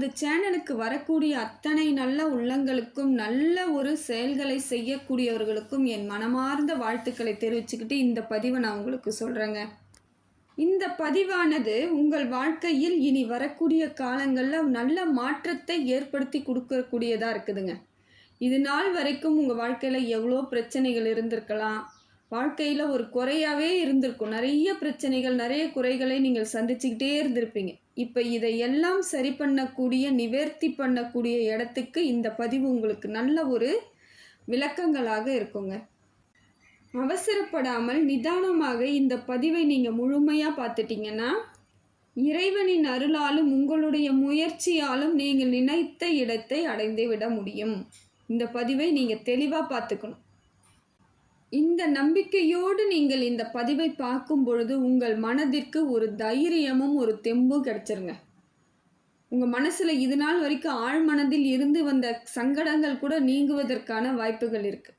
நமது சேனலுக்கு வரக்கூடிய அத்தனை நல்ல உள்ளங்களுக்கும் நல்ல ஒரு செயல்களை செய்யக்கூடியவர்களுக்கும் என் மனமார்ந்த வாழ்த்துக்களை தெரிவிச்சுக்கிட்டு இந்த பதிவை நான் உங்களுக்கு சொல்கிறேங்க இந்த பதிவானது உங்கள் வாழ்க்கையில் இனி வரக்கூடிய காலங்களில் நல்ல மாற்றத்தை ஏற்படுத்தி கொடுக்கக்கூடியதாக இருக்குதுங்க. இது நாள் வரைக்கும் உங்கள் வாழ்க்கையில் எவ்வளோ பிரச்சனைகள் இருந்திருக்கலாம் வாழ்க்கையில் ஒரு குறையாகவே இருந்திருக்கும். நிறைய பிரச்சனைகள் நிறைய குறைகளை நீங்கள் சந்திச்சுக்கிட்டே இருந்திருப்பீங்க. இப்போ இதை எல்லாம் சரி பண்ணக்கூடிய நிவர்த்தி பண்ணக்கூடிய இடத்துக்கு இந்த பதிவு உங்களுக்கு நல்ல ஒரு விளக்கங்களாக இருக்குங்க. அவசரப்படாமல் நிதானமாக இந்த பதிவை நீங்கள் முழுமையாக பார்த்துட்டிங்கன்னா இறைவனின் அருளாலும் உங்களுடைய முயற்சியாலும் நீங்கள் நினைத்த இடத்தை அடைந்து விட முடியும். இந்த பதிவை நீங்கள் தெளிவாக பார்த்துக்கணும். இந்த நம்பிக்கையோடு நீங்கள் இந்த பதிவை பார்க்கும் பொழுது உங்கள் மனதிற்கு ஒரு தைரியமும் ஒரு தெம்பும் கிடைச்சிருங்க. உங்கள் மனசில் இது நாள் வரைக்கும் ஆழ்மனதில் இருந்து வந்த சங்கடங்கள் கூட நீங்குவதற்கான வாய்ப்புகள் இருக்குது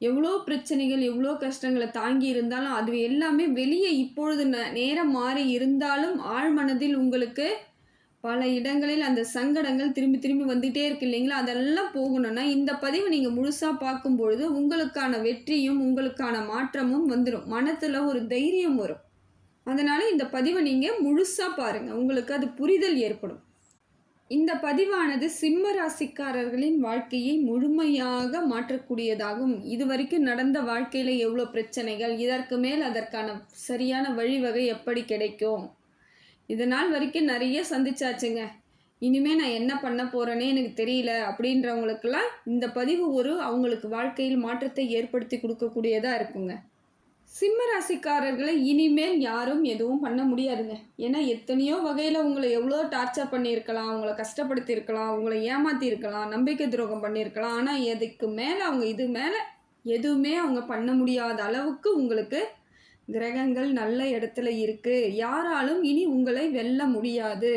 எவ்வளோ பிரச்சனைகள் எவ்வளோ கஷ்டங்களை தாங்கி இருந்தாலும் அது எல்லாமே வெளியே இப்பொழுது ந- நேரம் மாறி இருந்தாலும் ஆழ்மனதில் உங்களுக்கு பல இடங்களில் அந்த சங்கடங்கள் திரும்பி திரும்பி வந்துகிட்டே இருக்கு இல்லைங்களா? அதெல்லாம் போகணும்னா இந்த பதிவை நீங்கள் முழுசாக பார்க்கும் பொழுது உங்களுக்கான வெற்றியும் உங்களுக்கான மாற்றமும் வந்துடும் மனத்தில் ஒரு தைரியம் வரும். அதனால் இந்த பதிவை நீங்கள் முழுசாக பாருங்கள் உங்களுக்கு அது புரிதல் ஏற்படும். இந்த பதிவானது சிம்ம ராசிக்காரர்களின் வாழ்க்கையை முழுமையாக மாற்றக்கூடியதாகும். இதுவரைக்கும் நடந்த வாழ்க்கையில் எவ்வளோ பிரச்சனைகள் இதற்கு மேல் அதற்கான சரியான வழிவகை எப்படி கிடைக்கும்? இதனால் வரைக்கும் நிறைய சந்திச்சாச்சுங்க. இனிமே நான் என்ன பண்ண போறேனே எனக்கு தெரியல. அப்படின்றவங்களுக்கெல்லாம் இந்த பதிவு ஒரு அவங்களுக்கு வாழ்க்கையில் மாற்றத்தை ஏற்படுத்தி கொடுக்கக்கூடியதாக இருக்குங்க. சிம்ம ராசிக்காரர்களை இனிமேல் யாரும் எதுவும் பண்ண முடியாதுங்க. ஏன்னா எத்தனையோ வகையில் உங்களை எவ்வளோ டார்ச்சர் பண்ணியிருக்கலாம் அவங்கள கஷ்டப்படுத்தியிருக்கலாம் அவங்கள ஏமாத்தியிருக்கலாம் நம்பிக்கை துரோகம் பண்ணியிருக்கலாம். ஆனால் எதுக்கு மேலே அவங்க இது மேலே எதுவுமே அவங்க பண்ண முடியாத அளவுக்கு உங்களுக்கு கிரகங்கள் நல்ல இடத்துல இருக்கு. யாராலும் இனி உங்களை வெல்ல முடியாது.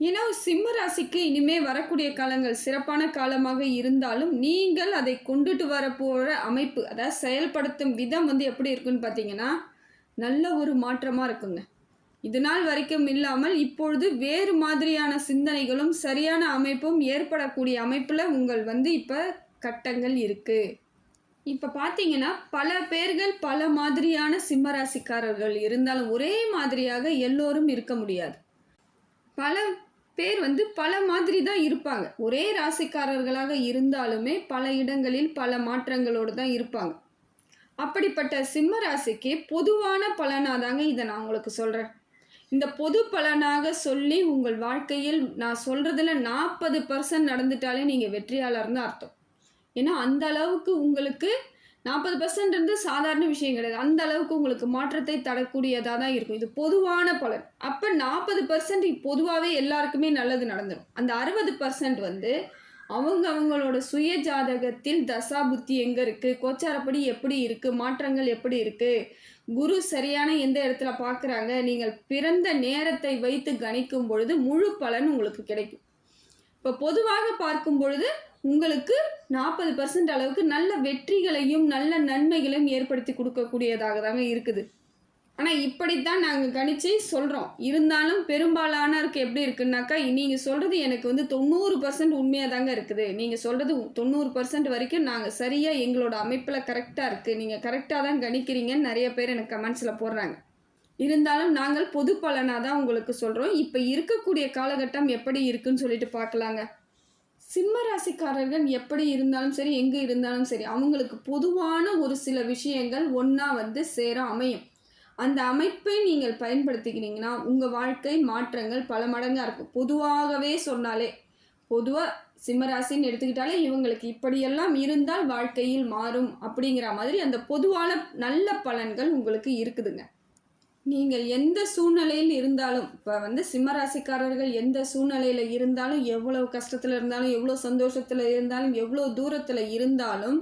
ஏன்னா சிம்ம ராசிக்கு இனிமே வரக்கூடிய காலங்கள் சிறப்பான காலமாக இருந்தாலும் நீங்கள் அதை கொண்டுட்டு வர போகிற அமைப்பு அதாவது செயல்படுத்தும் விதம் வந்து எப்படி இருக்குன்னு பார்த்தீங்கன்னா நல்ல ஒரு மாற்றமாக இருக்குங்க. இது நாள் வரைக்கும் இல்லாமல் இப்பொழுது வேறு மாதிரியான சிந்தனைகளும் சரியான அமைப்பும் ஏற்படக்கூடிய அமைப்பில் உங்கள் வந்து இப்போ கட்டங்கள் இருக்குது இப்போ பார்த்தீங்கன்னா பல பேர்கள் பல மாதிரியான சிம்மராசிக்காரர்கள் இருந்தாலும் ஒரே மாதிரியாக எல்லோரும் இருக்க முடியாது. பல பேர் வந்து பல மாதிரி தான் இருப்பாங்க. ஒரே ராசிக்காரர்களாக இருந்தாலுமே பல இடங்களில் பல மாற்றங்களோடு தான் இருப்பாங்க. அப்படிப்பட்ட சிம்ம ராசிக்கு பொதுவான பலனாக தாங்க இதை நான் உங்களுக்கு சொல்கிறேன் இந்த பொது பலனாக சொல்லி உங்கள் வாழ்க்கையில் நான் சொல்கிறதுல நாற்பது பர்சன்ட் நடந்துட்டாலே நீங்கள் வெற்றியாளர்னு அர்த்தம். ஏன்னா அந்த அளவுக்கு உங்களுக்கு நாற்பது பர்சன்ட் வந்து சாதாரண விஷயம் கிடையாது. அந்த அளவுக்கு உங்களுக்கு மாற்றத்தை தரக்கூடியதாக தான் இருக்கும். இது பொதுவான பலன். அப்போ நாற்பது பர்சன்ட் பொதுவாகவே எல்லாருக்குமே நல்லது நடந்துடும் அந்த அறுபது பர்சன்ட் வந்து அவங்க அவங்களோட சுய ஜாதகத்தில் தசா புத்தி எங்கே இருக்குது கோச்சாரப்படி எப்படி இருக்குது மாற்றங்கள் எப்படி இருக்குது குரு சரியான எந்த இடத்துல பார்க்குறாங்க நீங்கள் பிறந்த நேரத்தை வைத்து கணிக்கும் பொழுது முழு பலன் உங்களுக்கு கிடைக்கும். இப்போ பொதுவாக பார்க்கும் பொழுது உங்களுக்கு நாற்பது பர்சன்ட் அளவுக்கு நல்ல வெற்றிகளையும் நல்ல நன்மைகளையும் ஏற்படுத்தி கொடுக்கக்கூடியதாக தாங்க இருக்குது. ஆனால் இப்படித்தான் நாங்கள் கணிச்சு சொல்கிறோம் இருந்தாலும் பெரும்பாலானருக்கு எப்படி இருக்குன்னாக்கா நீங்கள் சொல்கிறது எனக்கு வந்து தொண்ணூறு பர்சன்ட் உண்மையாக தாங்க இருக்குது. நீங்கள் சொல்கிறது தொண்ணூறு பர்சன்ட் வரைக்கும் நாங்கள் சரியாக எங்களோட அமைப்பில் கரெக்டாக இருக்குது நீங்கள் கரெக்டாக தான் கணிக்கிறீங்கன்னு நிறைய பேர் எனக்கு கமெண்ட்ஸில் போடுறாங்க. இருந்தாலும் நாங்கள் பொது பலனாக தான் உங்களுக்கு சொல்கிறோம் இப்போ இருக்கக்கூடிய காலகட்டம் எப்படி இருக்குன்னு சொல்லிட்டு பார்க்கலாங்க. சிம்ம ராசிக்காரர்கள் எப்படி இருந்தாலும் சரி எங்கே இருந்தாலும் சரி அவங்களுக்கு பொதுவான ஒரு சில விஷயங்கள் ஒன்றா வந்து சேர அமையும். அந்த அமைப்பை நீங்கள் பயன்படுத்திக்கிறீங்கன்னா உங்கள் வாழ்க்கை மாற்றங்கள் பல மடங்காக இருக்கும். பொதுவாகவே சொன்னாலே பொதுவாக சிம்மராசின்னு எடுத்துக்கிட்டாலே இவங்களுக்கு இப்படியெல்லாம் இருந்தால் வாழ்க்கையில் மாறும் அப்படிங்கிற மாதிரி அந்த பொதுவான நல்ல பலன்கள் உங்களுக்கு இருக்குதுங்க. நீங்கள் எந்த சூழ்நிலையில் இருந்தாலும் இப்போ வந்து சிம்மராசிக்காரர்கள் எந்த சூழ்நிலையில் இருந்தாலும் எவ்வளோ கஷ்டத்தில் இருந்தாலும் எவ்வளோ சந்தோஷத்தில் இருந்தாலும் எவ்வளோ தூரத்தில் இருந்தாலும்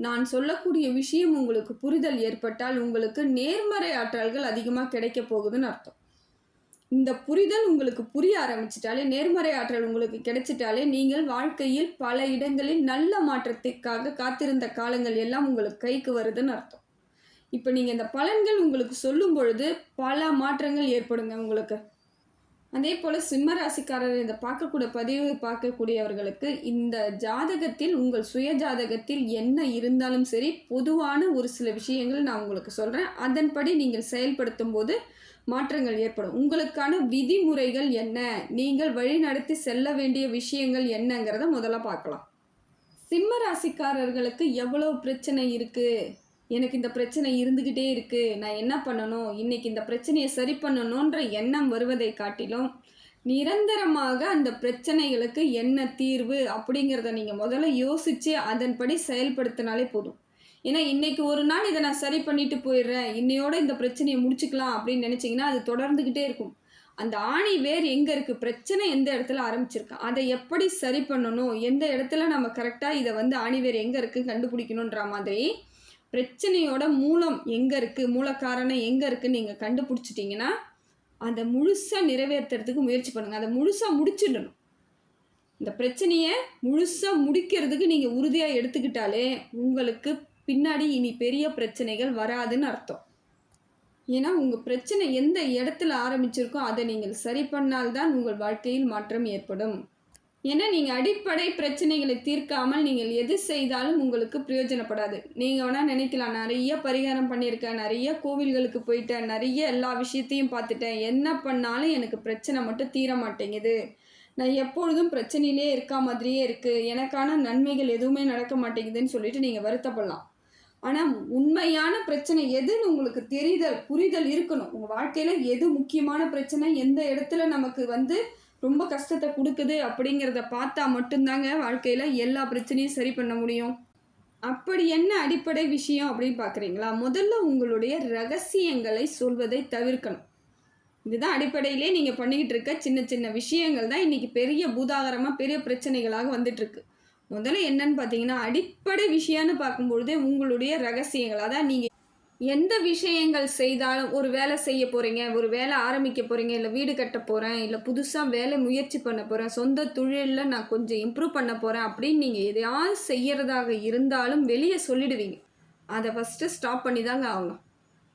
நான் சொல்லக்கூடிய விஷயம் உங்களுக்கு புரிதல் ஏற்பட்டால் உங்களுக்கு நேர்மறை ஆற்றல்கள் அதிகமாக கிடைக்க போகுதுன்னு அர்த்தம். இந்த புரிதல் உங்களுக்கு புரிய ஆரம்பிச்சிட்டாலே நேர்மறை ஆற்றல் உங்களுக்கு கிடைச்சிட்டாலே நீங்கள் வாழ்க்கையில் பல இடங்களில் நல்ல மாற்றத்திற்காக காத்திருந்த காலங்கள் எல்லாம் உங்களுக்கு கைக்கு வருதுன்னு அர்த்தம். இப்போ நீங்கள் இந்த பலன்கள் உங்களுக்கு சொல்லும் பொழுது பல மாற்றங்கள் ஏற்படுங்க உங்களுக்கு. அதே போல் சிம்ம ராசிக்காரர் இந்த பார்க்கக்கூடிய பதிவு பார்க்கக்கூடியவர்களுக்கு இந்த ஜாதகத்தில் உங்கள் சுய ஜாதகத்தில் என்ன இருந்தாலும் சரி பொதுவான ஒரு சில விஷயங்கள் நான் உங்களுக்கு சொல்கிறேன் அதன்படி நீங்கள் செயல்படுத்தும் போது மாற்றங்கள் ஏற்படும். உங்களுக்கான விதிமுறைகள் என்ன? நீங்கள் வழிநடத்தி செல்ல வேண்டிய விஷயங்கள் என்னங்கிறத முதல்ல பார்க்கலாம். சிம்ம ராசிக்காரர்களுக்கு எவ்வளோ பிரச்சனை இருக்குது எனக்கு இந்த பிரச்சனை இருந்துக்கிட்டே இருக்குது நான் என்ன பண்ணணும்? இன்னைக்கு இந்த பிரச்சனையை சரி பண்ணணுன்ற எண்ணம் வருவதை காட்டிலும் நிரந்தரமாக அந்த பிரச்சனைகளுக்கு என்ன தீர்வு அப்படிங்கிறத நீங்கள் முதல்ல யோசித்து அதன்படி செயல்படுத்தினாலே போதும். ஏன்னா இன்னைக்கு ஒரு நாள் இதை நான் சரி பண்ணிட்டு போயிடுறேன். இன்னையோட இந்த பிரச்சனையை முடிச்சுக்கலாம் அப்படின்னு நினச்சிங்கன்னா அது தொடர்ந்துக்கிட்டே இருக்கும். அந்த ஆணி வேர் எங்கே இருக்குது பிரச்சனை எந்த இடத்துல ஆரம்பிச்சிருக்கு? அதை எப்படி சரி பண்ணணும்? எந்த இடத்துல நம்ம கரெக்டாக இதை வந்து ஆணி வேர் எங்கே இருக்குது கண்டுபிடிக்கணுன்ற மாதிரி பிரச்சனையோட மூலம் எங்கே இருக்குது மூல காரணம் எங்கே இருக்குதுன்னு நீங்கள் கண்டுபிடிச்சிட்டிங்கன்னா அதை முழுசாக நிறைவேற்றுறதுக்கு முயற்சி பண்ணுங்கள் அதை முழுசாக முடிச்சிடணும். இந்த பிரச்சனையை முழுசாக முடிக்கிறதுக்கு நீங்கள் உறுதியாக எடுத்துக்கிட்டாலே உங்களுக்கு பின்னாடி இனி பெரிய பிரச்சனைகள் வராதுன்னு அர்த்தம். ஏன்னா உங்கள் பிரச்சனை எந்த இடத்துல ஆரம்பிச்சிருக்கோ அதை நீங்கள் சரி பண்ணால்தான் உங்கள் வாழ்க்கையில் மாற்றம் ஏற்படும். ஏன்னா நீங்கள் அடிப்படை பிரச்சனைகளை தீர்க்காமல் நீங்கள் எது செய்தாலும் உங்களுக்கு பிரயோஜனப்படாது. நீங்கள் வேணால் நினைக்கலாம் நிறைய பரிகாரம் பண்ணியிருக்கேன் நிறைய கோவில்களுக்கு போயிட்டேன் நிறைய எல்லா விஷயத்தையும் பார்த்துட்டேன். என்ன பண்ணாலும் எனக்கு பிரச்சனை மட்டும் தீர மாட்டேங்குது. நான் எப்பொழுதும் பிரச்சனையிலே இருக்கா மாதிரியே இருக்குது எனக்கான நன்மைகள் எதுவுமே நடக்க மாட்டேங்குதுன்னு சொல்லிட்டு நீங்கள் வருத்தப்படலாம். ஆனால் உண்மையான பிரச்சனை எதுன்னு உங்களுக்கு தெரிதல் புரிதல் இருக்கணும். உங்கள் வாழ்க்கையில் எது முக்கியமான பிரச்சனை எந்த இடத்துல நமக்கு வந்து ரொம்ப கஷ்டத்தை கொடுக்குது அப்படிங்கிறத பார்த்தா மட்டும்தாங்க வாழ்க்கையில் எல்லா பிரச்சனையும் சரி பண்ண முடியும். அப்படி என்ன அடிப்படை விஷயம் அப்படின்னு பார்க்குறீங்களா? முதல்ல உங்களுடைய ரகசியங்களை சொல்வதை தவிர்க்கணும். இதுதான் அடிப்படையிலே நீங்கள் பண்ணிக்கிட்டு இருக்க சின்ன சின்ன விஷயங்கள் தான் இன்றைக்கி பெரிய பூதாகரமாக பெரிய பிரச்சனைகளாக வந்துட்டுருக்கு. முதல்ல என்னன்னு பார்த்தீங்கன்னா அடிப்படை விஷயம்னு பார்க்கும்பொழுதே உங்களுடைய ரகசியங்கள். அதான் நீங்கள் எந்த விஷயங்கள் செய்தாலும் ஒரு வேலை செய்ய போகிறீங்க ஒரு வேலை ஆரம்பிக்க போகிறீங்க இல்லை வீடு கட்ட போகிறேன் இல்லை புதுசாக வேலை முயற்சி பண்ண போகிறேன் சொந்த தொழிலில் நான் கொஞ்சம் இம்ப்ரூவ் பண்ண போகிறேன் அப்படின்னு நீங்கள் எதையாவது செய்கிறதாக இருந்தாலும் வெளியே சொல்லிடுவீங்க. அதை ஃபஸ்ட்டு ஸ்டாப் பண்ணி தாங்க ஆகணும்.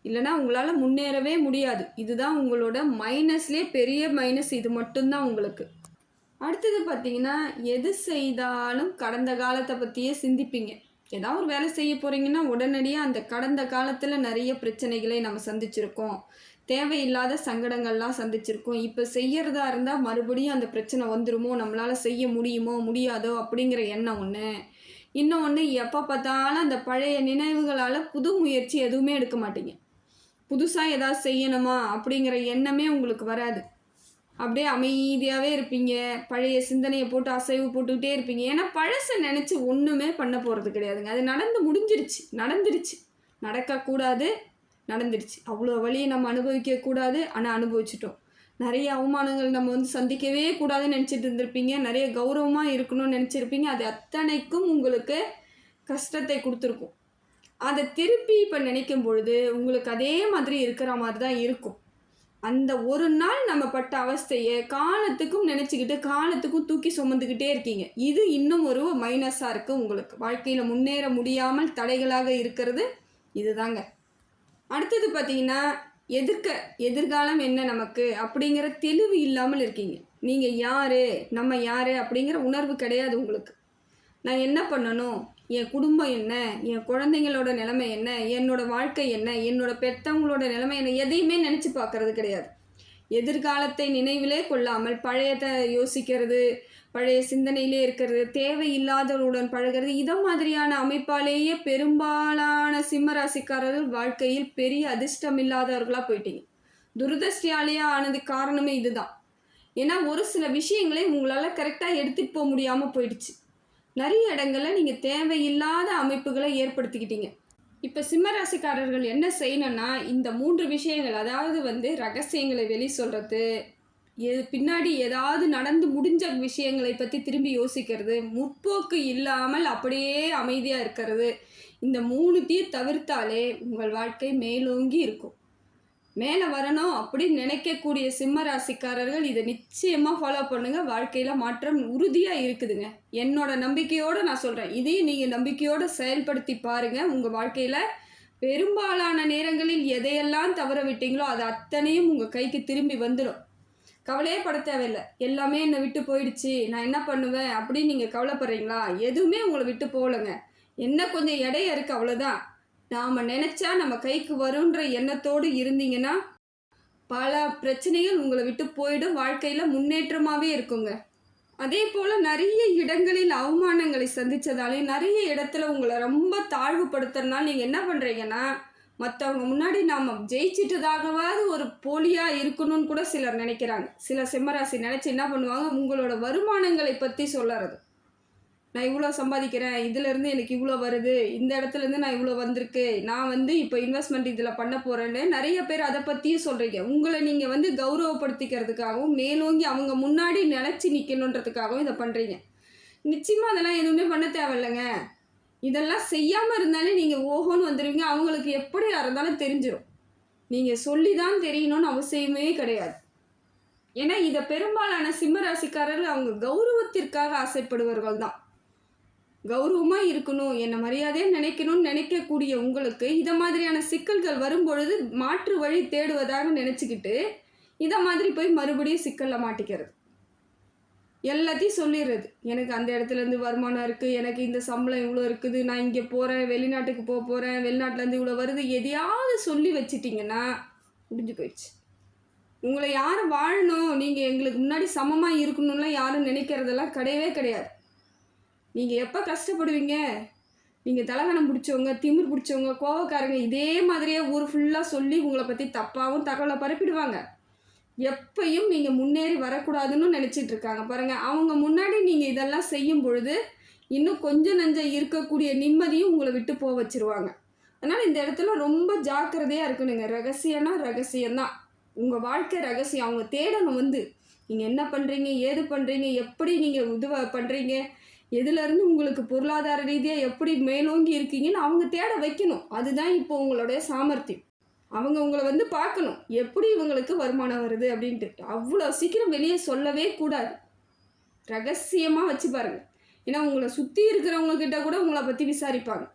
இல்லைனா உங்களால் முன்னேறவே முடியாது. இதுதான் உங்களோட மைனஸ்லேயே பெரிய மைனஸ் இது மட்டும்தான் உங்களுக்கு. அடுத்தது பார்த்தீங்கன்னா எது செய்தாலும் கடந்த காலத்தை பற்றியே சிந்திப்பீங்க. ஏதாவது ஒரு வேலை செய்ய போகிறீங்கன்னா உடனடியாக அந்த கடந்த காலத்தில் நிறைய பிரச்சனைகளை நம்ம சந்திச்சிருக்கோம். தேவையில்லாத சங்கடங்கள்லாம் சந்திச்சிருக்கோம். இப்போ செய்யறதா இருந்தால் மறுபடியும் அந்த பிரச்சனை வந்துருமோ? நம்மளால் செய்ய முடியுமோ? முடியாதோ? அப்படிங்கிற எண்ணம் ஒன்று இன்னொன்று எப்போ பார்த்தாலும் அந்த பழைய நினைவுகளால் புது முயற்சி எதுவுமே எடுக்க மாட்டீங்க. புதுசாக ஏதாவது செய்யணுமா? அப்படிங்கிற எண்ணமே உங்களுக்கு வராது. அப்படியே அமைதியாகவே இருப்பீங்க. பழைய சிந்தனையை போட்டு அசைவு போட்டுக்கிட்டே இருப்பீங்க. ஏன்னா பழசை நினச்சி ஒன்றுமே பண்ண போகிறது கிடையாதுங்க. அது நடந்து முடிஞ்சிருச்சு. நடந்துருச்சு. நடக்கக்கூடாது நடந்துருச்சு. அவ்வளோ வழியை நம்ம அனுபவிக்கக்கூடாது ஆனால் அனுபவிச்சிட்டோம். நிறைய அவமானங்கள் நம்ம வந்து சந்திக்கவே கூடாதுன்னு நினச்சிட்டு இருந்திருப்பீங்க. நிறைய கௌரவமாக இருக்கணும்னு நினச்சிருப்பீங்க. அது அத்தனைக்கும் உங்களுக்கு கஷ்டத்தை கொடுத்துருக்கும். அதை திருப்பி இப்போ நினைக்கும் பொழுது உங்களுக்கு அதே மாதிரி இருக்கிற மாதிரி தான் இருக்கும். அந்த ஒரு நாள் நம்ம பட்ட அவஸ்தையை காலத்துக்கும் நினச்சிக்கிட்டு காலத்துக்கும் தூக்கி சுமந்துக்கிட்டே இருக்கீங்க. இது இன்னும் ஒரு மைனஸாக இருக்குது உங்களுக்கு. வாழ்க்கையில் முன்னேற முடியாமல் தடைகளாக இருக்கிறது இதுதாங்க. அடுத்தது பார்த்தீங்கன்னா எதிர்க்க எதிர்காலம் என்ன நமக்கு அப்படிங்கிற தெளிவு இல்லாமல் இருக்கீங்க. நீங்கள் யார் நம்ம யார் அப்படிங்கிற உணர்வு கிடையாது உங்களுக்கு. நான் என்ன பண்ணணும்? என் குடும்பம் என்ன? என் குழந்தைங்களோட நிலைமை என்ன? என்னோட வாழ்க்கை என்ன? என்னோட பெற்றவங்களோட நிலைமை என்ன? எதையுமே நினச்சி பார்க்கறது கிடையாது. எதிர்காலத்தை நினைவிலே கொள்ளாமல் பழையதை யோசிக்கிறது பழைய சிந்தனையிலே இருக்கிறது தேவையில்லாதவருடன் பழகிறது இதை மாதிரியான அமைப்பாலேயே பெரும்பாலான சிம்மராசிக்காரர்கள் வாழ்க்கையில் பெரிய அதிர்ஷ்டம் இல்லாதவர்களாக போயிட்டீங்க. துரதிருஷ்டியாலேயே ஆனது காரணமே இதுதான். ஏன்னா ஒரு சில விஷயங்களை உங்களால் கரெக்டாக எடுத்துகிட்டு போக முடியாமல் போயிடுச்சு. நிறைய இடங்களில் நீங்கள் தேவையில்லாத அமைப்புகளை ஏற்படுத்திக்கிட்டீங்க. இப்போ சிம்மராசிக்காரர்கள் என்ன செய்யணும்னா இந்த மூன்று விஷயங்கள் அதாவது வந்து ரகசியங்களை வெளி சொல்கிறது எது பின்னாடி ஏதாவது நடந்து முடிஞ்ச விஷயங்களை பற்றி திரும்பி யோசிக்கிறது முற்போக்கு இல்லாமல் அப்படியே அமைதியாக இருக்கிறது இந்த மூணுத்தையும் தவிர்த்தாலே உங்கள் வாழ்க்கை மேலோங்கி இருக்கும். மேலே வரணும் அப்படின்னு நினைக்கக்கூடிய சிம்ம ராசிக்காரர்கள் இதை நிச்சயமாக ஃபாலோ பண்ணுங்கள் வாழ்க்கையில் மாற்றம் உறுதியாக இருக்குதுங்க. என்னோட நம்பிக்கையோடு நான் சொல்கிறேன் இதையும் நீங்கள் நம்பிக்கையோடு செயல்படுத்தி பாருங்கள் உங்கள் வாழ்க்கையில் பெரும்பாலான நேரங்களில் எதையெல்லாம் தவற விட்டீங்களோ அது அத்தனையும் உங்கள் கைக்கு திரும்பி வந்துடும் கவலையே பட தேவையில்லை. எல்லாமே என்னை விட்டு போயிடுச்சு. நான் என்ன பண்ணுவேன் அப்படின்னு நீங்கள் கவலைப்படுறீங்களா? எதுவுமே உங்களை விட்டு போகலைங்க. என்ன கொஞ்சம் இடையே இருக்குது அவ்வளோதான் நாம் நினச்சா நம்ம கைக்கு வரும்ன்ற எண்ணத்தோடு இருந்தீங்கன்னா பல பிரச்சனைகள் உங்களை விட்டு போயிடும். வாழ்க்கையில் முன்னேற்றமாகவே இருக்குங்க. அதே போல் நிறைய இடங்களில் அவமானங்களை சந்தித்ததாலே நிறைய இடத்துல உங்களை ரொம்ப தாழ்வுபடுத்துறதுனால நீங்கள் என்ன பண்ணுறீங்கன்னா மற்றவங்க முன்னாடி நாம் ஜெயிச்சிட்டதாகவாவது ஒரு போலியாக இருக்கணும்னு கூட சிலர் நினைக்கிறாங்க. சில சிம்மராசி நினச்சி என்ன பண்ணுவாங்க? உங்களோட வருமானங்களை பற்றி சொல்லறது. நான் இவ்வளோ சம்பாதிக்கிறேன் இதிலேருந்து எனக்கு இவ்வளோ வருது இந்த இடத்துலேருந்து நான் இவ்வளோ வந்திருக்கு நான் வந்து இப்போ இன்வெஸ்ட்மெண்ட் இதில் பண்ண போகிறேன்னு நிறைய பேர் அதை பற்றியும் சொல்கிறீங்க உங்களை நீங்கள் வந்து கௌரவப்படுத்திக்கிறதுக்காகவும் மேலோங்கி அவங்க முன்னாடி நிலச்சி நிற்கணுன்றதுக்காகவும் இதை பண்ணுறீங்க நிச்சயமாக அதெல்லாம் எதுவுமே பண்ண தேவையில்லைங்க. இதெல்லாம் செய்யாமல் இருந்தாலே நீங்கள் ஓஹோன்னு வந்துடுவீங்க அவங்களுக்கு எப்படியா இருந்தாலும் தெரிஞ்சிடும் நீங்கள் சொல்லி தான் தெரியணும்னு அவசியமே கிடையாது. ஏன்னா இதை பெரும்பாலான சிம்ம ராசிக்காரர்கள் அவங்க கௌரவத்திற்காக ஆசைப்படுபவர்கள் தான் கௌரவமாக இருக்கணும் என்னை மரியாதையாக நினைக்கணும்னு நினைக்கக்கூடிய உங்களுக்கு இதை மாதிரியான சிக்கல்கள் வரும்பொழுது மாற்று வழி தேடுவதாக நினச்சிக்கிட்டு இதை மாதிரி போய் மறுபடியும் சிக்கலில் மாட்டிக்கிறது. எல்லாத்தையும் சொல்லிடுறது. எனக்கு அந்த இடத்துலேருந்து வருமானம் இருக்குது எனக்கு இந்த சம்பளம் இவ்வளோ இருக்குது நான் இங்கே போகிறேன் வெளிநாட்டுக்கு போக போகிறேன் வெளிநாட்டிலேருந்து இவ்வளோ வருது எதையாவது சொல்லி வச்சிட்டிங்கன்னா முடிஞ்சு போயிடுச்சு. உங்களை யாரும் வாழணும்? நீங்கள் எங்களுக்கு முன்னாடி சமமாக இருக்கணும்லாம் யாரும் நினைக்கிறதெல்லாம் கிடையவே கிடையாது. நீங்கள் எப்போ கஷ்டப்படுவீங்க? நீங்கள் தலகணம் பிடிச்சவங்க திமிர் பிடிச்சவங்க கோவக்காரங்க இதே மாதிரியே ஊர் ஃபுல்லாக சொல்லி உங்களை பற்றி தப்பாகவும் தகவலை பரப்பிடுவாங்க. எப்பையும் நீங்கள் முன்னேறி வரக்கூடாதுன்னு நினச்சிட்டு இருக்காங்க. பாருங்கள் அவங்க முன்னாடி நீங்கள் இதெல்லாம் செய்யும் பொழுது இன்னும் கொஞ்சம் நஞ்சம் இருக்கக்கூடிய நிம்மதியும் உங்களை விட்டு போக வச்சிருவாங்க. அதனால் இந்த இடத்துல ரொம்ப ஜாக்கிரதையாக இருக்கணுங்க. ரகசியம்னா ரகசியம்தான். உங்கள் வாழ்க்கை ரகசியம். அவங்க தேடணும் வந்து. நீங்கள் என்ன பண்ணுறீங்க ஏது பண்ணுறீங்க எப்படி நீங்கள் இது பண்ணுறீங்க எதுலேருந்து உங்களுக்கு பொருளாதார ரீதியாக எப்படி மேலோங்கி இருக்கீங்கன்னு அவங்க தேட வைக்கணும். அதுதான் இப்போ உங்களுடைய சாமர்த்தியம். அவங்க உங்களை வந்து பார்க்கணும். எப்படி இவங்களுக்கு வருமானம் வருது அப்படின்ட்டு. அவ்வளோ சீக்கிரம் வெளியே சொல்லவே கூடாது. ரகசியமாக வச்சு பாருங்கள் ஏன்னா உங்களை சுற்றி இருக்கிறவங்க கிட்ட கூட உங்களை பற்றி விசாரிப்பாங்க.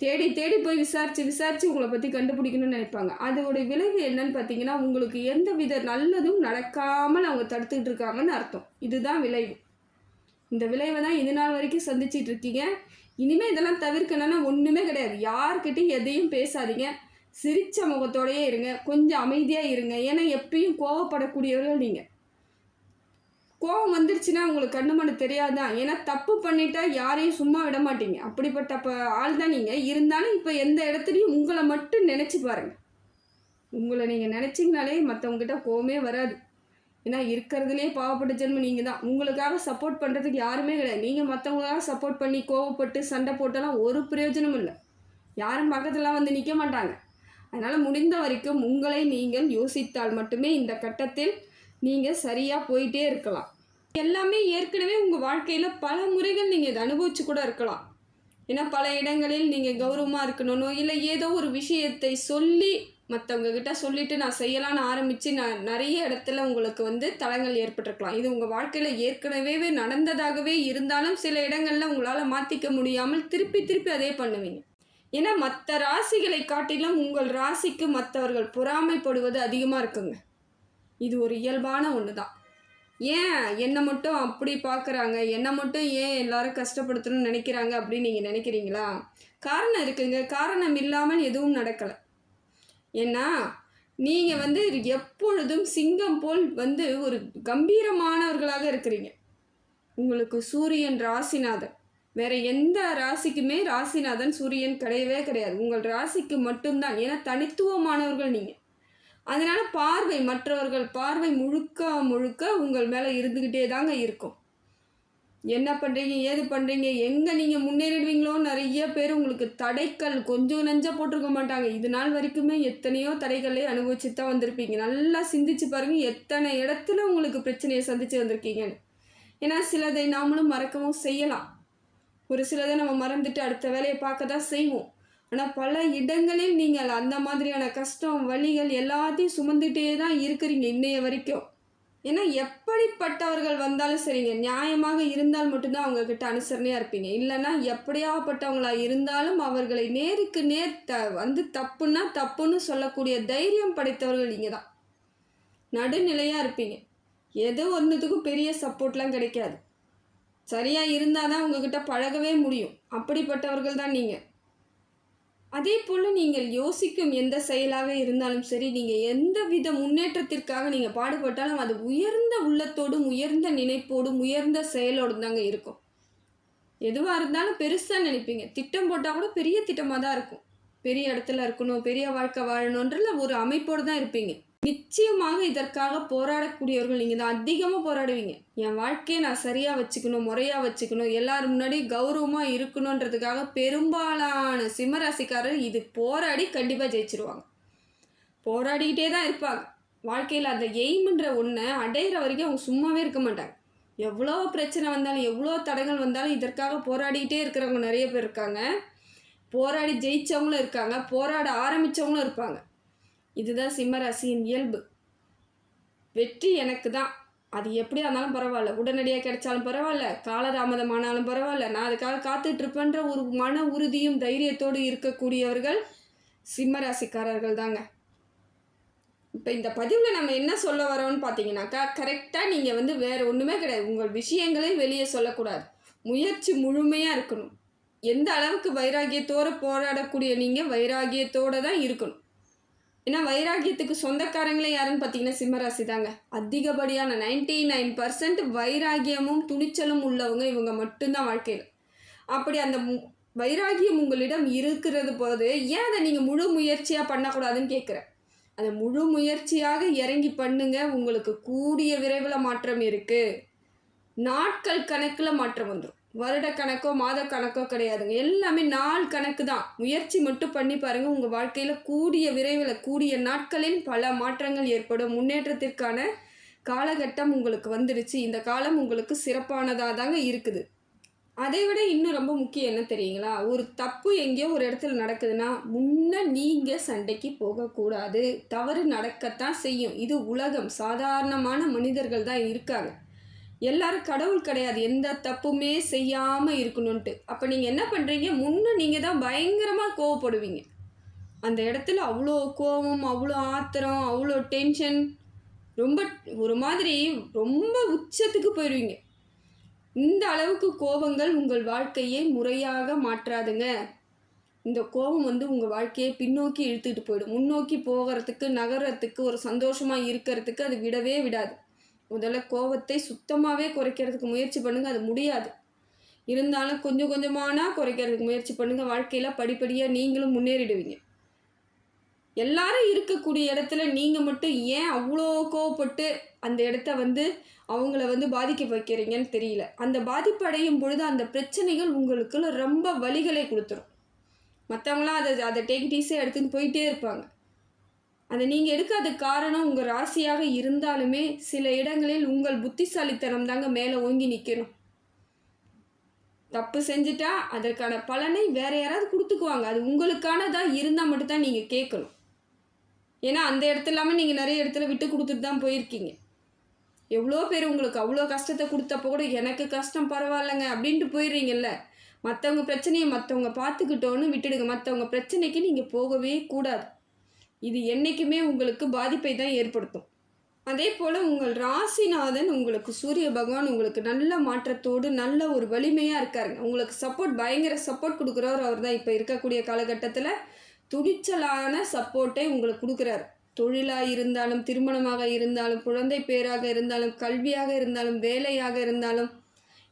தேடி தேடி போய் விசாரித்து விசாரித்து உங்களை பற்றி கண்டுபிடிக்கணும்னு நினைப்பாங்க. அதோட விளைவு என்னன்னு பார்த்தீங்கன்னா உங்களுக்கு எந்த வித நல்லதும் நடக்காமல் அவங்க தடுத்துக்கிட்டு இருக்காங்கன்னு அர்த்தம். இதுதான் விளைவு. இந்த விளைவை தான் இது நாள் வரைக்கும் சந்திச்சிட்டு இருக்கீங்க. இனிமேல் இதெல்லாம் தவிர்க்கணும்னா ஒன்றுமே கிடையாது. யார்கிட்டையும் எதையும் பேசாதீங்க. சிரிச்ச முகத்தோடயே இருங்க. கொஞ்சம் அமைதியாக இருங்க. ஏன்னா எப்பயும் கோவப்படக்கூடியவர்கள் நீங்கள் கோவம் வந்துருச்சுன்னா உங்களுக்கு கண்ணு மண்ணு தெரியாதான் ஏன்னா தப்பு பண்ணிட்டா யாரையும் சும்மா விட மாட்டீங்க. அப்படிப்பட்ட ப ஆள் தான் நீங்கள் இருந்தாலும் இப்போ எந்த இடத்துலையும் உங்களை மட்டும் நினச்சி பாருங்க. உங்களை நீங்கள் நினச்சிங்கனாலே மற்றவங்ககிட்ட கோவமே வராது. ஏன்னா இருக்கிறதுலே பாவப்பட்ட ஜென்மம் நீங்கள் தான் உங்களுக்காக சப்போர்ட் பண்ணுறதுக்கு யாருமே கிடையாது. நீங்கள் மற்றவங்களுக்காக சப்போர்ட் பண்ணி கோவப்பட்டு சண்டை போட்டெல்லாம் ஒரு பிரயோஜனமும் இல்லை. யாரும் பக்கத்துலாம் வந்து நிற்க மாட்டாங்க. அதனால் முடிந்த வரைக்கும் உங்களை நீங்கள் யோசித்தால் மட்டுமே இந்த கட்டத்தில் நீங்கள் சரியாக போயிட்டே இருக்கலாம். எல்லாமே ஏற்கனவே உங்கள் வாழ்க்கையில் பல முறைகள் நீங்கள் இதை அனுபவிச்சு கூட இருக்கலாம். ஏன்னா பல இடங்களில் நீங்கள் கௌரவமாக இருக்கணும்னோ இல்லை ஏதோ ஒரு விஷயத்தை சொல்லி மற்றவங்க கிட்ட சொல்லிட்டு நான் செய்யலான்னு ஆரம்பித்து நான் நிறைய இடத்துல உங்களுக்கு வந்து தளங்கள் ஏற்பட்டிருக்கலாம். இது உங்கள் வாழ்க்கையில் ஏற்கனவே நடந்ததாகவே இருந்தாலும் சில இடங்களில் உங்களால் மாற்றிக்க முடியாமல் திருப்பி திருப்பி அதே பண்ணுவீங்க. ஏன்னா மற்ற ராசிகளை காட்டிலும் உங்கள் ராசிக்கு மற்றவர்கள் பொறாமைப்படுவது அதிகமாக இருக்குங்க. இது ஒரு இயல்பான ஒன்று தான் ஏன் என்னை மட்டும் அப்படி பார்க்குறாங்க என்னை மட்டும் ஏன் எல்லாரும் கஷ்டப்படுத்தணும்னு நினைக்கிறாங்க அப்படின்னு நீங்கள் நினைக்கிறீங்களா? காரணம் இருக்குங்க. காரணம் இல்லாமல் எதுவும் நடக்கலை. ஏன்னா நீங்கள் வந்து எப்பொழுதும் சிங்கம் போல் வந்து ஒரு கம்பீரமானவர்களாக இருக்கிறீங்க. உங்களுக்கு சூரியன் ராசிநாதன். வேறு எந்த ராசிக்குமே ராசிநாதன் சூரியன் கிடையவே கிடையாது. உங்கள் ராசிக்கு மட்டும்தான். ஏன்னா தனித்துவமானவர்கள் நீங்கள் அதனால் பார்வை மற்றவர்கள் பார்வை முழுக்க முழுக்க உங்கள் மேலே இருந்துக்கிட்டே தாங்க இருக்கும். என்ன பண்ணுறீங்க ஏது பண்ணுறீங்க எங்கே நீங்கள் முன்னேறிடுவீங்களோ நிறைய பேர் உங்களுக்கு தடைக்கல் கொஞ்சம் நஞ்சா போட்டிருக்க மாட்டாங்க. இது நாள் வரைக்குமே எத்தனையோ தடைகளை அனுபவிச்சு தான் வந்திருப்பீங்க. நல்லா சிந்திச்சு பாருங்கள் எத்தனை இடத்துல உங்களுக்கு பிரச்சனையை சந்தித்து வந்திருக்கீங்கன்னு ஏன்னா சிலதை நாமளும் மறக்கவும் செய்யலாம். ஒரு சிலதை நம்ம மறந்துட்டு அடுத்த வேலையை பார்க்க தான் செய்வோம். ஆனால் பல இடங்களில் நீங்கள் அந்த மாதிரியான கஷ்டம் வலிகள் எல்லாத்தையும் சுமந்துட்டே தான் இருக்கிறீங்க இன்றைய வரைக்கும். ஏன்னா எப்படிப்பட்டவர்கள் வந்தாலும் சரிங்க. நியாயமாக இருந்தால் மட்டும்தான் அவங்கக்கிட்ட அனுசரணையாக இருப்பீங்க. இல்லைன்னா எப்படியாப்பட்டவங்களா இருந்தாலும் அவர்களை நேருக்கு நேர் த வந்து தப்புன்னா தப்புன்னு சொல்லக்கூடிய தைரியம் படைத்தவர்கள் நீங்கள் தான். நடுநிலையாக இருப்பீங்க. எது ஒன்றுத்துக்கும் பெரிய சப்போர்ட்லாம் கிடைக்காது. சரியாக இருந்தால் தான் உங்ககிட்ட பழகவே முடியும். அப்படிப்பட்டவர்கள் தான் நீங்கள் அதே போல் நீங்கள் யோசிக்கும் எந்த செயலாக இருந்தாலும் சரி நீங்கள் எந்த வித முன்னேற்றத்திற்காக நீங்கள் பாடுபட்டாலும் அது உயர்ந்த உள்ளத்தோடும் உயர்ந்த நினைப்போடும் உயர்ந்த செயலோடும் தாங்க இருக்கும். எதுவாக இருந்தாலும் பெருசாக நினைப்பீங்க. திட்டம் போட்டால் கூட பெரிய திட்டமாக தான் இருக்கும். பெரிய இடத்துல இருக்கணும் பெரிய வாழ்க்கை வாழணுன்றதுல ஒரு அமைப்போடு தான் இருப்பீங்க. நிச்சயமாக இதற்காக போராடக்கூடியவர்கள் நீங்கள் தான். அதிகமாக போராடுவீங்க. என் வாழ்க்கையை நான் சரியாக வச்சுக்கணும் முறையாக வச்சுக்கணும் எல்லாரும் முன்னாடி கௌரவமாக இருக்கணுன்றதுக்காக பெரும்பாலான சிம்மராசிக்காரர் இது போராடி கண்டிப்பாக ஜெயிச்சிருவாங்க. போராடிக்கிட்டே தான் இருப்பாங்க. வாழ்க்கையில் அந்த எய்ம்ன்ற ஒன்றை அடையிற வரைக்கும் அவங்க சும்மாவே இருக்க மாட்டாங்க. எவ்வளோ பிரச்சனை வந்தாலும் எவ்வளோ தடங்கள் வந்தாலும் இதற்காக போராடிக்கிட்டே இருக்கிறவங்க நிறைய பேர் இருக்காங்க. போராடி ஜெயித்தவங்களும் இருக்காங்க. போராட ஆரம்பித்தவங்களும் இருப்பாங்க. இதுதான் சிம்மராசியின் இயல்பு. வெற்றி எனக்கு தான். அது எப்படியா இருந்தாலும் பரவாயில்ல. உடனடியாக கிடைச்சாலும் பரவாயில்ல. காலதாமதமானாலும் பரவாயில்ல. நான் அதுக்காக காத்துட்ருப்பேன்ற ஒரு மன உறுதியும் தைரியத்தோடு இருக்கக்கூடியவர்கள் சிம்மராசிக்காரர்கள் தாங்க. இப்போ இந்த பதிவில் நம்ம என்ன சொல்ல வரோம்னு பார்த்தீங்கன்னாக்கா கரெக்டாக நீங்கள் வந்து வேறு ஒன்றுமே கிடையாது. உங்கள் விஷயங்களையும் வெளியே சொல்லக்கூடாது. முயற்சி முழுமையாக இருக்கணும். எந்த அளவுக்கு வைராகியத்தோடு போராடக்கூடிய நீங்கள் வைராகியத்தோடு தான் இருக்கணும். ஏன்னா வைராகியத்துக்கு சொந்தக்காரங்களே யாருன்னு பார்த்தீங்கன்னா சிம்மராசி தாங்க அதிகப்படியான நைன்டி நைன் பர்சன்ட் வைராகியமும் துணிச்சலும் உள்ளவங்க இவங்க மட்டும்தான் வாழ்க்கையில். அப்படி அந்த மு- வைராகியம் உங்களிடம் இருக்கிறது போது ஏன் அதை நீங்கள் முழு முயற்சியாக பண்ணக்கூடாதுன்னு கேட்குறேன். அதை முழு முயற்சியாக இறங்கி பண்ணுங்க. உங்களுக்கு கூடிய விரைவில் மாற்றம் இருக்குது நாட்கள் கணக்கில் மாற்றம் வந்துடும் வருட கணக்கோ மாத கணக்கோ கிடையாதுங்க. எல்லாமே நாள் கணக்கு தான். முயற்சி மட்டும் பண்ணி பாருங்கள் உங்கள் வாழ்க்கையில் கூடிய விரைவில் கூடிய நாட்களில் பல மாற்றங்கள் ஏற்படும். முன்னேற்றத்திற்கான காலகட்டம் உங்களுக்கு வந்துடுச்சு இந்த காலம் உங்களுக்கு சிறப்பானதாக தாங்க இருக்குது. அதை விட இன்னும் ரொம்ப முக்கியம் என்ன தெரியுங்களா? ஒரு தப்பு எங்கேயோ ஒரு இடத்துல நடக்குதுன்னா முன்ன நீங்கள் சண்டைக்கு போகக்கூடாது. தவறு நடக்கத்தான் செய்யும். இது உலகம். சாதாரணமான மனிதர்கள் தான் இருக்காங்க. எல்லாரும் கடவுள் கிடையாது. எந்த தப்புமே செய்யாமல் இருக்கணுன்ட்டு அப்போ நீங்கள் என்ன பண்ணுறீங்க முன்னே நீங்கள் தான் பயங்கரமாக கோவப்படுவீங்க. அந்த இடத்துல அவ்வளோ கோபம் அவ்வளோ ஆத்திரம் அவ்வளோ டென்ஷன் ரொம்ப ஒரு மாதிரி ரொம்ப உச்சத்துக்கு போயிடுவீங்க இந்த அளவுக்கு கோபங்கள் உங்கள் வாழ்க்கையை முறையாக மாற்றாதுங்க. இந்த கோபம் வந்து உங்கள் வாழ்க்கையை பின்னோக்கி இழுத்துட்டு போயிடும். முன்னோக்கி போகிறதுக்கு நகர்றதுக்கு ஒரு சந்தோஷமாக இருக்கிறதுக்கு அது விடவே விடாது. முதல்ல கோபத்தை சுத்தமாகவே குறைக்கிறதுக்கு முயற்சி பண்ணுங்கள் அது முடியாது. இருந்தாலும் கொஞ்சம் கொஞ்சமானா குறைக்கிறதுக்கு முயற்சி பண்ணுங்கள் வாழ்க்கையில் படிப்படியாக நீங்களும் முன்னேறிடுவீங்க. எல்லாரும் இருக்கக்கூடிய இடத்துல நீங்கள் மட்டும் ஏன் அவ்வளோ கோவப்பட்டு அந்த இடத்த வந்து அவங்கள வந்து பாதிக்க வைக்கிறீங்கன்னு தெரியல. அந்த பாதிப்பு அடையும் பொழுது அந்த பிரச்சனைகள் உங்களுக்குள்ள ரொம்ப வலிகளை கொடுத்துரும். மற்றவங்களாம் அதை அதை டேக் டீஸே எடுத்துன்னு போயிட்டே இருப்பாங்க. அதை நீங்கள் எடுக்காத காரணம் உங்கள் ராசியாக இருந்தாலுமே சில இடங்களில் உங்கள் புத்திசாலித்தனம் தாங்க மேலே ஓங்கி நிற்கணும் தப்பு செஞ்சுட்டா அதற்கான பலனை வேற யாராவது கொடுத்துக்குவாங்க. அது உங்களுக்கானதாக இருந்தால் மட்டும்தான் நீங்கள் கேட்கணும். ஏன்னா அந்த இடத்துல இல்லாமல் நீங்கள் நிறைய இடத்துல விட்டு கொடுத்துட்டு தான் போயிருக்கீங்க. எவ்வளோ பேர் உங்களுக்கு அவ்வளோ கஷ்டத்தை கொடுத்தப்போ கூட எனக்கு கஷ்டம் பரவாயில்லைங்க அப்படின்ட்டு போயிடுறீங்கல்ல. மற்றவங்க பிரச்சனையை மற்றவங்க பார்த்துக்கிட்டோன்னு விட்டுடுங்க. மற்றவங்க பிரச்சனைக்கு நீங்கள் போகவே கூடாது. இது என்றைக்குமே உங்களுக்கு பாதிப்பை தான் ஏற்படுத்தும். அதே போல் உங்கள் ராசிநாதன் உங்களுக்கு சூரிய பகவான் உங்களுக்கு நல்ல மாற்றத்தோடு நல்ல ஒரு வலிமையாக இருக்காருங்க. உங்களுக்கு சப்போர்ட் பயங்கர சப்போர்ட் கொடுக்குறவர் அவர் தான். இப்போ இருக்கக்கூடிய காலகட்டத்தில் துணிச்சலான சப்போர்ட்டை உங்களுக்கு கொடுக்குறாரு. தொழிலாக இருந்தாலும் திருமணமாக இருந்தாலும் குழந்தை பேராக இருந்தாலும் கல்வியாக இருந்தாலும் வேலையாக இருந்தாலும்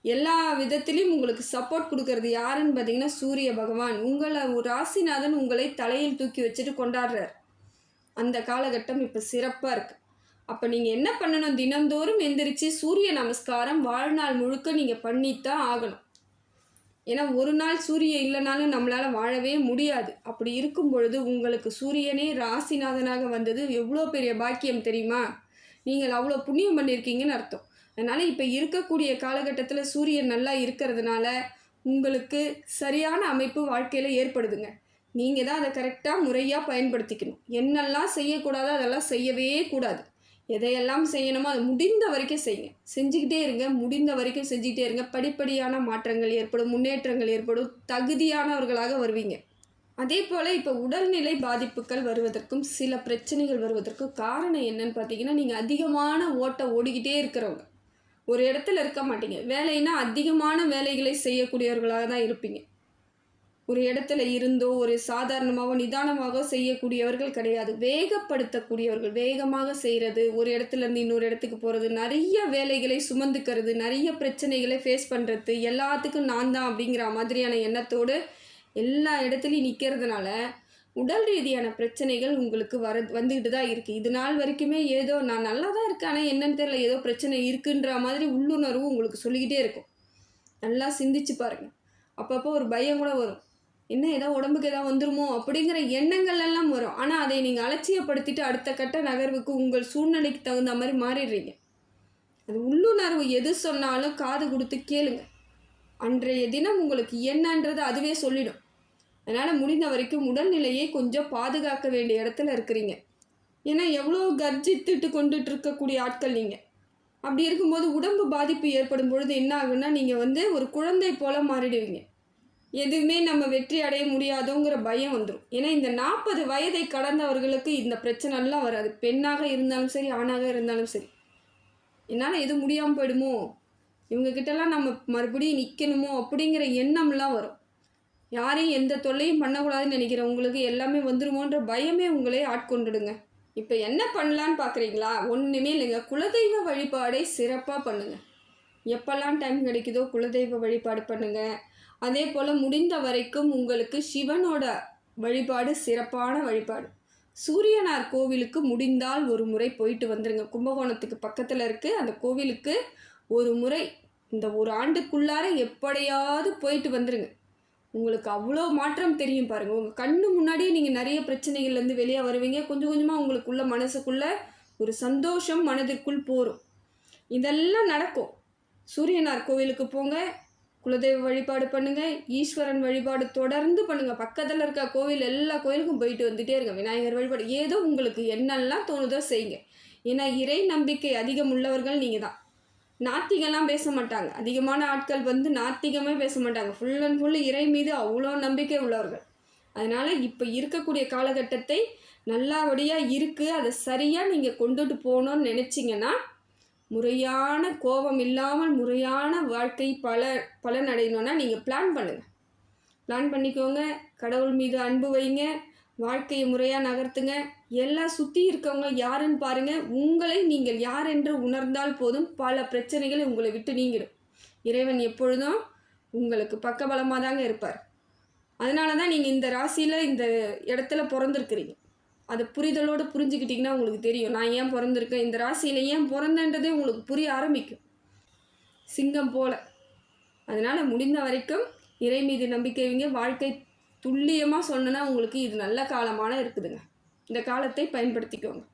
எல்லா விதத்திலையும் உங்களுக்கு சப்போர்ட் கொடுக்கறது யாருன்னு பார்த்தீங்கன்னா சூரிய பகவான். உங்களை ராசிநாதன் உங்களை தலையில் தூக்கி வச்சுட்டு கொண்டாடுறார். அந்த காலகட்டம் இப்போ சிறப்பாக இருக்குது அப்போ நீங்கள் என்ன பண்ணணும்? தினந்தோறும் எந்திரிச்சு சூரிய நமஸ்காரம் வாழ்நாள் முழுக்க நீங்கள் பண்ணித்தான் ஆகணும். ஏன்னா ஒரு நாள் சூரியன் இல்லைனாலும் நம்மளால் வாழவே முடியாது. அப்படி இருக்கும் பொழுது உங்களுக்கு சூரியனே ராசிநாதனாக வந்தது எவ்வளோ பெரிய பாக்கியம் தெரியுமா? நீங்கள் அவ்வளோ புண்ணியம் பண்ணியிருக்கீங்கன்னு அர்த்தம். அதனால் இப்போ இருக்கக்கூடிய காலகட்டத்தில் சூரியன் நல்லா இருக்கிறதுனால உங்களுக்கு சரியான அமைப்பு வாழ்க்கையில் ஏற்படுதுங்க. நீங்கள் தான் அதை கரெக்டாக முறையாக பயன்படுத்திக்கணும். என்னெல்லாம் செய்யக்கூடாதோ அதெல்லாம் செய்யவே கூடாது. எதையெல்லாம் செய்யணுமோ அது முடிந்த வரைக்கும் செய்யுங்க. செஞ்சுக்கிட்டே இருங்க முடிந்த வரைக்கும் செஞ்சுக்கிட்டே இருங்க. படிப்படியான மாற்றங்கள் ஏற்படும் முன்னேற்றங்கள் ஏற்படும் தகுதியானவர்களாக வருவீங்க. அதே போல் இப்போ உடல்நிலை பாதிப்புகள் வருவதற்கும் சில பிரச்சனைகள் வருவதற்கும் காரணம் என்னன்னு பார்த்தீங்கன்னா நீங்கள் அதிகமான ஓட்டை ஓடிக்கிட்டே இருக்கிறவங்க. ஒரு இடத்துல இருக்க மாட்டீங்க. வேலைன்னா அதிகமான வேலைகளை செய்யக்கூடியவர்களாக தான் இருப்பீங்க. ஒரு இடத்துல இருந்தோ ஒரு சாதாரணமாகவோ நிதானமாக செய்யக்கூடியவர்கள் கிடையாது. வேகப்படுத்தக்கூடியவர்கள் வேகமாக செய்கிறது ஒரு இடத்துல இருந்து இன்னொரு இடத்துக்கு போகிறது நிறைய வேலைகளை சுமந்துக்கிறது நிறைய பிரச்சனைகளை ஃபேஸ் பண்ணுறது எல்லாத்துக்கும் நான் தான் அப்படிங்கிற மாதிரியான எண்ணத்தோடு எல்லா இடத்துலையும் நிற்கிறதுனால உடல் ரீதியான பிரச்சனைகள் உங்களுக்கு வர வந்துக்கிட்டு தான் இருக்குது இது நாள் வரைக்குமே ஏதோ நான் நல்லா தான் இருக்கேன் ஆனால் என்னன்னு தெரியல ஏதோ பிரச்சனை இருக்குன்ற மாதிரி உள்ளுணர்வு உங்களுக்கு சொல்லிக்கிட்டே இருக்கும். நல்லா சிந்திச்சு பாருங்கள் அப்பப்போ ஒரு பயம் கூட வரும். என்ன ஏதோ உடம்புக்கு ஏதாவது வந்துருமோ அப்படிங்கிற எண்ணங்கள் எல்லாம் வரும். ஆனால் அதை நீங்கள் அலட்சியப்படுத்திட்டு அடுத்த கட்ட நகர்வுக்கு உங்கள் சூழ்நிலைக்கு தகுந்த மாதிரி மாறிடுறீங்க. அது உள்ளுணர்வு எது சொன்னாலும் காது கொடுத்து கேளுங்க. அன்றைய தினம் உங்களுக்கு என்னன்றது அதுவே சொல்லிடும். அதனால் முடிந்த வரைக்கும் உடல்நிலையை கொஞ்சம் பாதுகாக்க வேண்டிய இடத்துல இருக்கிறீங்க. ஏன்னா எவ்வளோ கர்ஜித்துட்டு கொண்டுட்டு இருக்கக்கூடிய ஆட்கள் நீங்கள் அப்படி இருக்கும்போது உடம்பு பாதிப்பு ஏற்படும் பொழுது என்ன ஆகுன்னா நீங்கள் வந்து ஒரு குழந்தை போல் மாறிடுவீங்க. எதுவுமே நம்ம வெற்றி அடைய முடியாதோங்கிற பயம் வந்துடும் ஏன்னா இந்த நாற்பது வயதை கடந்தவர்களுக்கு இந்த பிரச்சனைலாம் வராது. பெண்ணாக இருந்தாலும் சரி ஆணாக இருந்தாலும் சரி. என்னால் எதுவும் முடியாமல் போயிடுமோ? இவங்கக்கிட்டலாம் நம்ம மறுபடியும் நிற்கணுமோ அப்படிங்கிற எண்ணம்லாம் வரும். யாரையும் எந்த தொல்லையும் பண்ணக்கூடாதுன்னு நினைக்கிறேன் உங்களுக்கு எல்லாமே வந்துருமோன்ற பயமே உங்களே ஆட்கொண்டுடுங்க. இப்போ என்ன பண்ணலான்னு பார்க்குறீங்களா ஒன்றுமே இல்லைங்க. குலதெய்வ வழிபாடை சிறப்பாக பண்ணுங்கள் எப்போல்லாம் டைம் கிடைக்குதோ குலதெய்வ வழிபாடு பண்ணுங்கள் அதே போல் முடிந்த வரைக்கும் உங்களுக்கு சிவனோட வழிபாடு சிறப்பான வழிபாடு. சூரியனார் கோவிலுக்கு முடிந்தால் ஒரு முறை போயிட்டு வந்துடுங்க கும்பகோணத்துக்கு பக்கத்தில் இருக்குது அந்த கோவிலுக்கு ஒரு முறை இந்த ஒரு ஆண்டுக்குள்ளார எப்படியாவது போயிட்டு வந்துடுங்க உங்களுக்கு அவ்வளோ மாற்றம் தெரியும் பாருங்கள் உங்கள் கண்ணு முன்னாடியே நீங்கள் நிறைய பிரச்சனைகள்லேருந்து வெளியே வருவீங்க. கொஞ்சம் கொஞ்சமாக உங்களுக்குள்ள மனசுக்குள்ளே ஒரு சந்தோஷம் மனதிற்குள் போகும் இதெல்லாம் நடக்கும். சூரியனார் கோவிலுக்கு போங்க. குலதெய்வ வழிபாடு பண்ணுங்க ஈஸ்வரன் வழிபாடு தொடர்ந்து பண்ணுங்க. பக்கத்தில் இருக்க கோவில் எல்லா கோயிலுக்கும் போயிட்டு வந்துட்டே இருங்க. விநாயகர் வழிபாடு ஏதோ உங்களுக்கு என்னெல்லாம் தோணுதோ செய்யுங்க. ஏன்னா இறை நம்பிக்கை அதிகம் உள்ளவர்கள் நீங்கள் தான். நாத்திகம்லாம் பேச மாட்டாங்க. அதிகமான ஆட்கள் வந்து நாத்திகமே பேச மாட்டாங்க. ஃபுல் அண்ட் ஃபுல் இறை மீது அவ்வளோ நம்பிக்கை உள்ளவர்கள். அதனால் இப்போ இருக்கக்கூடிய காலகட்டத்தை நல்லபடியாக இருக்குது அதை சரியாக நீங்கள் கொண்டுட்டு போகணும்னு நினச்சிங்கன்னா முறையான கோபம் இல்லாமல் முறையான வாழ்க்கை பல பலன் அடையணும்னா நீங்கள் பிளான் பண்ணுங்கள் பிளான் பண்ணிக்கோங்க. கடவுள் மீது அன்பு வைங்க. வாழ்க்கையை முறையாக நகர்த்துங்க. எல்லாம் சுற்றி இருக்கவங்க யாருன்னு பாருங்கள் உங்களை நீங்கள் யார் என்று உணர்ந்தால் போதும் பல பிரச்சனைகளை உங்களை விட்டு நீங்கிடும். இறைவன் எப்பொழுதும் உங்களுக்கு பக்கபலமாக தாங்க இருப்பார். அதனால தான் நீங்கள் இந்த ராசியில் இந்த இடத்துல பிறந்திருக்கிறீங்க. அதை புரிதலோடு புரிஞ்சுக்கிட்டிங்கன்னா உங்களுக்கு தெரியும். நான் ஏன் பிறந்திருக்கேன்? இந்த ராசியில் ஏன் பிறந்தன்றதே உங்களுக்கு புரிய ஆரம்பிக்கும். சிங்கம் போல். அதனால் முடிந்த வரைக்கும் இறை மீது நம்பிக்கை வைங்க. வாழ்க்கை துல்லியமாக சொன்னேன்னா உங்களுக்கு இது நல்ல காலமான இருக்குதுங்க. இந்த காலத்தை பயன்படுத்திக்கோங்க.